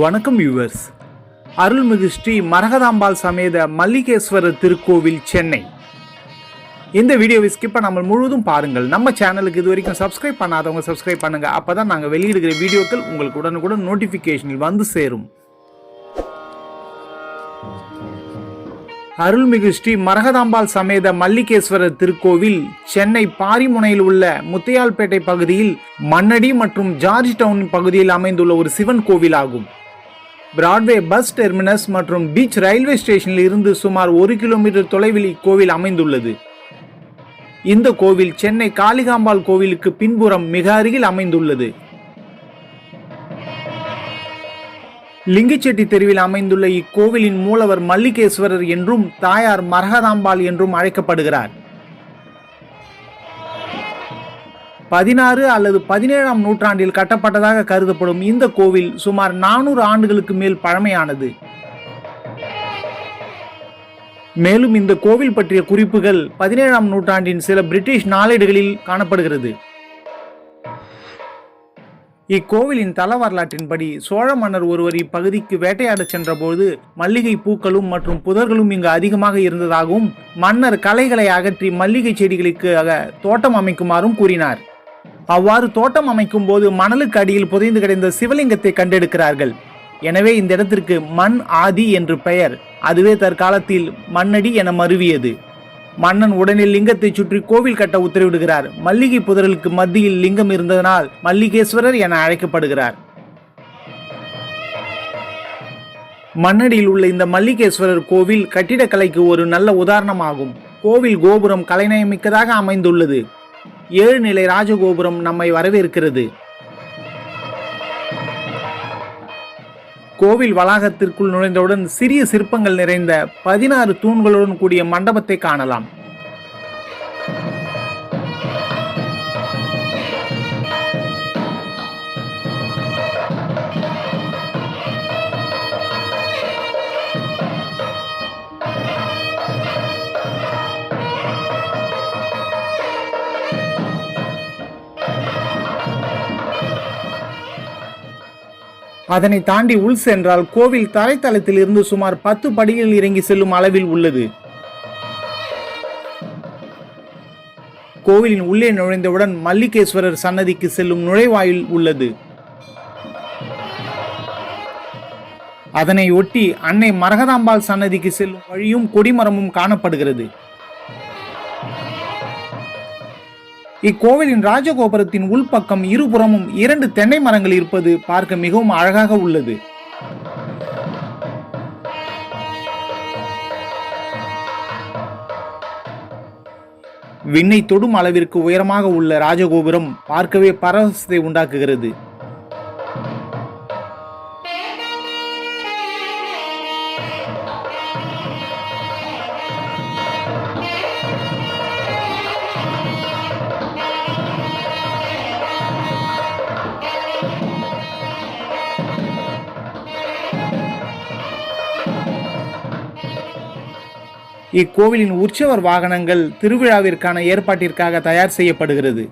வணக்கம் யூவர்ஸ் அருள்மிகு ஸ்ரீ மரகதாம்பாள் சமேத மல்லிகேஸ்வரர் திருக்கோவில் சென்னை. இந்த வீடியோவை ஸ்கிப் பண்ணாமல் முழுவதும் பாருங்கள். நம்ம சேனலுக்கு இது வரைக்கும் சப்ஸ்கிரைப் பண்ணாதவங்க சப்ஸ்கிரைப் பண்ணுங்கள் அப்போ தான் நாங்கள் வெளியிடுகிற வீடியோக்கள் உங்களுக்கு உடனுக்குடன் நோட்டிஃபிகேஷனில் வந்து சேரும். அருள்மிகு ஸ்ரீ மரகதாம்பாள் சமேத மல்லிகேஸ்வரர் திருக்கோவில் சென்னை பாரிமுனையில் உள்ள முத்தையால்பேட்டை பகுதியில் மன்னடி மற்றும் ஜார்ஜ் டவுன் பகுதியில் அமைந்துள்ள ஒரு சிவன் கோவில் ஆகும் பிராட்வே பஸ் டெர்மினஸ் மற்றும் பீச் ரயில்வே ஸ்டேஷனில் இருந்து சுமார் ஒரு கிலோமீட்டர் தொலைவில் இக்கோவில் அமைந்துள்ளது. இந்த கோவில் சென்னை காளிகாம்பாள் கோவிலுக்கு பின்புறம் மிக அருகில் அமைந்துள்ளது. லிங்கிச்செட்டி தெருவில் அமைந்துள்ள இக்கோவிலின் மூலவர் மல்லிகேஸ்வரர் என்றும் தாயார் மரகதாம்பாள் என்றும் அழைக்கப்படுகிறார். பதினாறு அல்லது பதினேழாம் நூற்றாண்டில் கட்டப்பட்டதாக கருதப்படும் இந்த கோவில் சுமார் நானூறு ஆண்டுகளுக்கு மேல் பழமையானது. மேலும் இந்த கோவில் பற்றிய குறிப்புகள் பதினேழாம் நூற்றாண்டின் சில பிரிட்டிஷ் நாளேடுகளில் காணப்படுகிறது. இக்கோவிலின் தல வரலாற்றின்படி சோழ மன்னர் ஒருவர் இப்பகுதிக்கு வேட்டையாடச் சென்றபோது மல்லிகை பூக்களும் மற்றும் புதர்களும் இங்கு அதிகமாக இருந்ததாகவும் மன்னர் களைகளை அகற்றி மல்லிகை செடிகளுக்கு தோட்டம் அமைக்குமாறும் கூறினார். அவ்வாறு தோட்டம் அமைக்கும் போது மணலுக்கு அடியில் புதைந்து கிடந்த சிவலிங்கத்தை கண்டெடுக்கிறார்கள். எனவே இந்த இடத்திற்கு மண் ஆதி என்று பெயர். அதுவே தற்காலத்தில் மண்ணடி என மருவியது. மன்னன் உடனே லிங்கத்தை சுற்றி கோவில் கட்ட உத்தரவிடுகிறார். மல்லிகை புதர்களுக்கு மத்தியில் லிங்கம் இருந்ததனால் மல்லிகேஸ்வரர் என அழைக்கப்படுகிறார். மண்ணடியில் உள்ள இந்த மல்லிகேஸ்வரர் கோவில் கட்டிடக்கலைக்கு ஒரு நல்ல உதாரணமாகும். கோவில் கோபுரம் கலைநயமிக்கதாக அமைந்துள்ளது. ஏழு நிலை ராஜகோபுரம் நம்மை வரவேற்கிறது. கோவில் வளாகத்திற்குள் நுழைந்தவுடன் சிறிய சிற்பங்கள் நிறைந்த பதினாறு தூண்களுடன் கூடிய மண்டபத்தை காணலாம். அதனை தாண்டி உள் சென்றால் கோவில் தரைத்தளத்தில் இருந்து சுமார் பத்து படிகள் இறங்கி செல்லும் அளவில் உள்ளது. கோவிலின் உள்ளே நுழைந்தவுடன் மல்லிகேஸ்வரர் சன்னதிக்கு செல்லும் நுழைவாயில் உள்ளது. அதனை ஒட்டி அன்னை மரகதாம்பாள் சன்னதிக்கு செல்லும் வழியும் கொடிமரமும் காணப்படுகிறது. இக்கோவிலின் ராஜகோபுரத்தின் உள்பக்கம் இருபுறமும் இரண்டு தென்னை மரங்கள் இருப்பது பார்க்க மிகவும் அழகாக உள்ளது. விண்ணை தொடும் அளவிற்கு உயரமாக உள்ள ராஜகோபுரம் பார்க்கவே பரவசத்தை உண்டாக்குகிறது. இக்கோவிலின் உற்சவர் வாகனங்கள் திருவிழாவிற்கான ஏற்பாட்டிற்காக தயார் செய்யப்படுகிறது.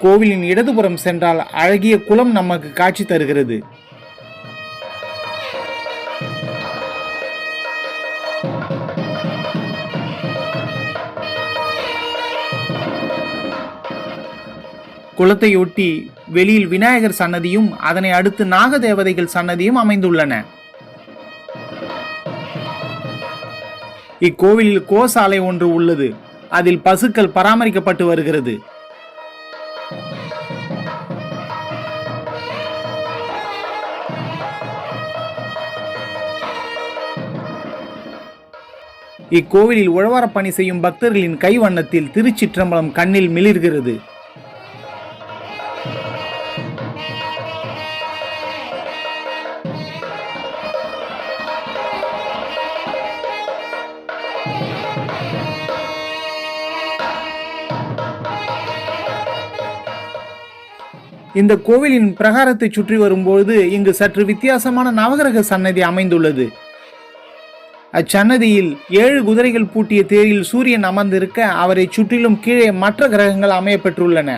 கோவிலின் இடதுபுறம் சென்றால் அழகிய குளம் நமக்கு காட்சி தருகிறது. குளத்தையொட்டி வெளியில் விநாயகர் சன்னதியும் அதனை அடுத்து நாகதேவதைகள் சன்னதியும் அமைந்துள்ளன. இக்கோவிலில் கோசாலை ஒன்று உள்ளது. அதில் பசுக்கள் பராமரிக்கப்பட்டு வருகிறது. இக்கோவிலில் உழவாரப் பணி செய்யும் பக்தர்களின் கைவண்ணத்தில் திருச்சிற்றம்பலம் கண்ணில் மிளிர்கிறது. இந்த கோவிலின் பிரகாரத்தை சுற்றி வரும்போது இங்கு சற்று வித்தியாசமான நவகிரக சன்னதி அமைந்துள்ளது. அச்சன்னதியில் ஏழு குதிரைகள் பூட்டிய தேரில் சூரியன் அமர்ந்திருக்க அவரை சுற்றிலும் கீழே மற்ற கிரகங்கள் அமையப்பெற்றுள்ளன.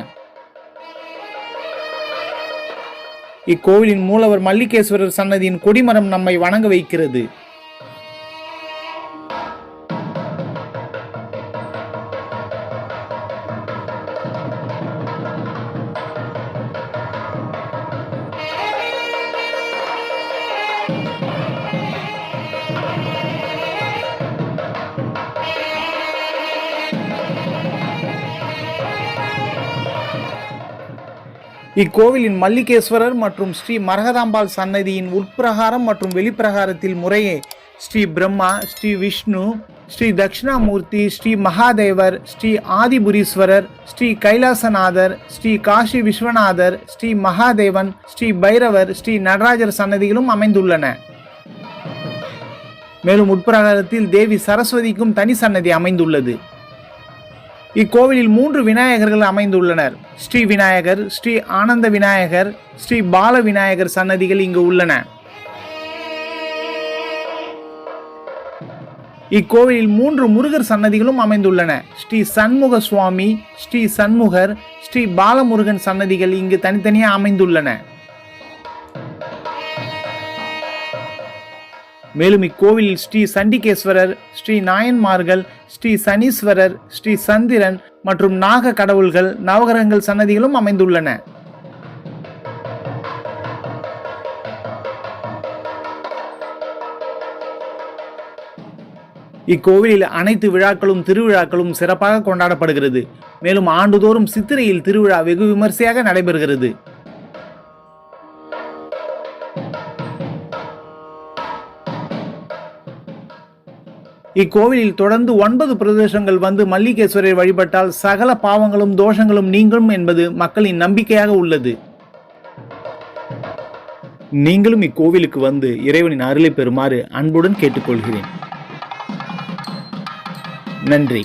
இக்கோவிலின் மூலவர் மல்லிகேஸ்வரர் சன்னதியின் கொடிமரம் நம்மை வணங்க வைக்கிறது. இக்கோவிலின் மல்லிகேஸ்வரர் மற்றும் ஸ்ரீ மரகதாம்பாள் சன்னதியின் உட்பிரகாரம் மற்றும் வெளிப்பிரகாரத்தில் முறையே ஸ்ரீ பிரம்மா ஸ்ரீ விஷ்ணு ஸ்ரீ தட்சிணாமூர்த்தி ஸ்ரீ மகாதேவர் ஸ்ரீ ஆதிபுரீஸ்வரர் ஸ்ரீ கைலாசநாதர் ஸ்ரீ காஷி விஸ்வநாதர் ஸ்ரீ மகாதேவன் ஸ்ரீ பைரவர் ஸ்ரீ நடராஜர் சன்னதிகளும் அமைந்துள்ளன. மேலும் உட்பிரகாரத்தில் தேவி சரஸ்வதிக்கும் தனி சன்னதி அமைந்துள்ளது. இக்கோவிலில் மூன்று விநாயகர்கள் அமைந்துள்ளனர். ஸ்ரீ விநாயகர் ஸ்ரீ ஆனந்த விநாயகர் ஸ்ரீ பால விநாயகர் சன்னதிகள் இங்கு உள்ளன. இக்கோவிலில் மூன்று முருகர் சன்னதிகளும் அமைந்துள்ளன. ஸ்ரீ சண்முக சுவாமி ஸ்ரீ சண்முகர் ஸ்ரீ பாலமுருகன் சன்னதிகள் இங்கு தனித்தனியாக அமைந்துள்ளன. மேலும் இக்கோவிலில் ஸ்ரீ சண்டிகேஸ்வரர் ஸ்ரீ நாயன்மார்கள் ஸ்ரீ சனீஸ்வரர் ஸ்ரீ சந்திரன் மற்றும் நாக கடவுள்கள் நவகிரகங்கள் சன்னதிகளும் அமைந்துள்ளன. இக்கோவிலில் அனைத்து விழாக்களும் திருவிழாக்களும் சிறப்பாக கொண்டாடப்படுகிறது. மேலும் ஆண்டுதோறும் சித்திரையில் திருவிழா வெகு விமர்சையாக நடைபெறுகிறது. இக்கோவிலில் தொடர்ந்து ஒன்பது பிரதேசங்கள் வந்து மல்லிகேஸ்வரரை வழிபட்டால் சகல பாவங்களும் தோஷங்களும் நீங்கும் என்பது மக்களின் நம்பிக்கையாக உள்ளது. நீங்களும் இக்கோவிலுக்கு வந்து இறைவனின் அருளை பெறுமாறு அன்புடன் கேட்டுக்கொள்கிறேன். நன்றி.